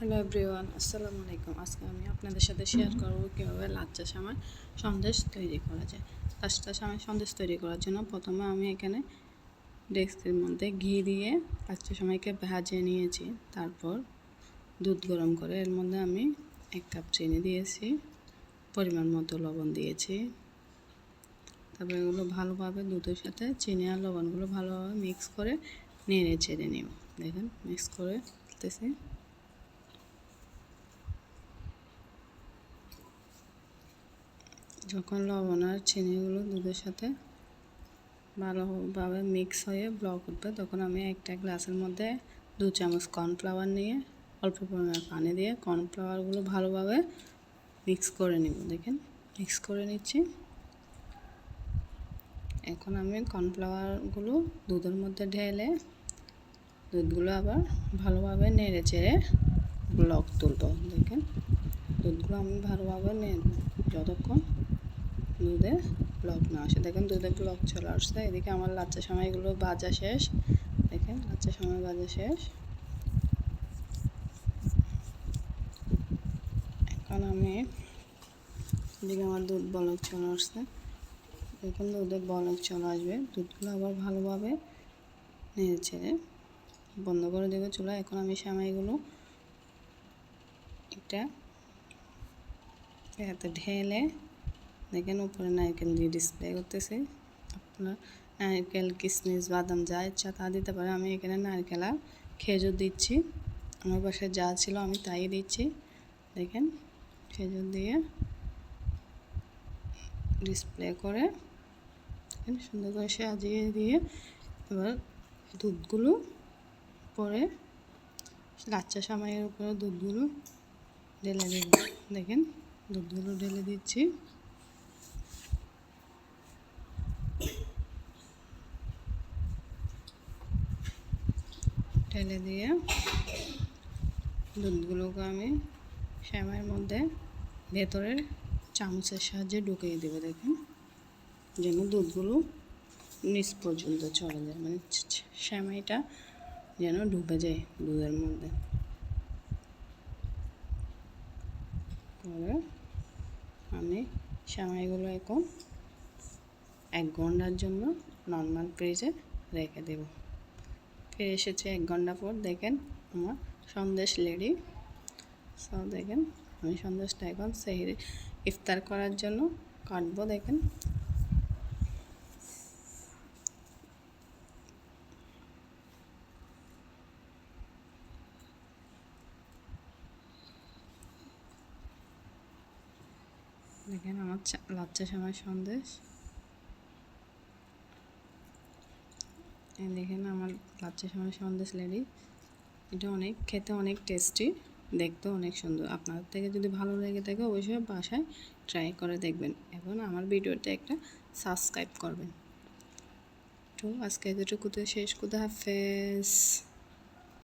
Hello everyone আসসালামু আলাইকুম। আজকে আমি আপনাদের সাথে শেয়ার করব কীভাবে লাচ্চা সামার সন্দেশ তৈরি করা যায়। লাচ্চা সামার সন্দেশ তৈরি করার জন্য প্রথমে আমি এখানে ডেস্কের মধ্যে ঘি দিয়ে লাচ্চা সময়কে ভেজে নিয়েছি। তারপর দুধ গরম করে এর মধ্যে আমি এক কাপ চিনি দিয়েছি পরিমাণ মতো লবণ দিয়েছি। তারপর এগুলো ভালোভাবে দুধের সাথে চিনি আর লবণগুলো ভালোভাবে মিক্স করে নেড়ে চেড়ে নিব। দেখেন মিক্স করে যখন লবণ আর চিনিগুলো দুধের সাথে ভালোভাবে মিক্স হয়ে ব্লক উঠবে, তখন আমি একটা গ্লাসের মধ্যে দু চামচ কর্নফ্লাওয়ার নিয়ে অল্প পরিমাণে পানি দিয়ে কর্নফ্লাওয়ারগুলো ভালোভাবে মিক্স করে নিব। দেখেন, মিক্স করে নিচ্ছি। এখন আমি কর্নফ্লাওয়ারগুলো দুধের মধ্যে ঢেলে দুধগুলো আবার ভালোভাবে নেড়ে চেড়ে ব্লক তুলব। দেখেন, দুধগুলো আমি ভালোভাবে নেব যতক্ষণ দুধে ব্লক না আসে। দেখেন দুধে ব্লক চলে আসছে। এদিকে আমার লাচ্চা সময়গুলো বাজা শেষ। দেখেন লাচ্চা সময় বাজা শেষ। এখন আমি এদিকে আমার দুধ বলক চলে আসছে। এখন দুধে বলক চলে আসবে। দুধগুলো আবার ভালোভাবে নেড়ে ছেড়ে বন্ধ করে দেবে চুলা এখন আমি সামাইগুলো একটা ঢেলে দেখেন উপরে নারকেল দিয়ে ডিসপ্লে করতেছে। আপনার নারকেল, কিসমিস, বাদাম যা ইচ্ছা তা দিতে পারে আমি এখানে নারকেল আর খেজুর দিচ্ছি। আমার বাসায় যা ছিল আমি তাই দিচ্ছি। দেখেন, খেজুর দিয়ে ডিসপ্লে করে সুন্দর করে সাজিয়ে দিয়ে এবার দুধগুলো পরে লাচ্চা সামাইয়ের উপরে দুধগুলো ঢেলে দেব দেখেন, দুধগুলো ঢেলে দিচ্ছি। ঢেলে দিয়ে দুধগুলোকে আমি শ্যামাইয়ের মধ্যে ভেতরে চামচের সাহায্যে ঢুকিয়ে দেবো, দেখেন। যেন দুধগুলো নিচ পর্যন্ত চলে যায় মানে শ্যামাইটা যেন ডুবে যায় দুধের মধ্যে। আমি শ্যামাইগুলো এখন এক ঘণ্টার জন্য নর্মাল ফ্রিজে রেখে দেব। ফিরে এসেছে এক ঘণ্টা পর, দেখেন আমার সন্দেশ লেডি। সো দেখেন আমি সন্দেশটা এখন সেই ইফতার করার জন্য কাটবো, দেখেন। দেখেন আমার লাচ্চা সময় সন্দেশ। দেখেন আমার বাচ্চার সময় সন্দেশ লেডি এটা অনেক, খেতে অনেক টেস্টি দেখতেও অনেক সুন্দর। আপনার থেকে যদি ভালো লেগে থাকে অবশ্যই বাসায় ট্রাই করে দেখবেন। এবং আমার ভিডিওতে একটা সাবস্ক্রাইব করবেন। তো আজকে এতটুকুতে শেষ করতে হাফেজ।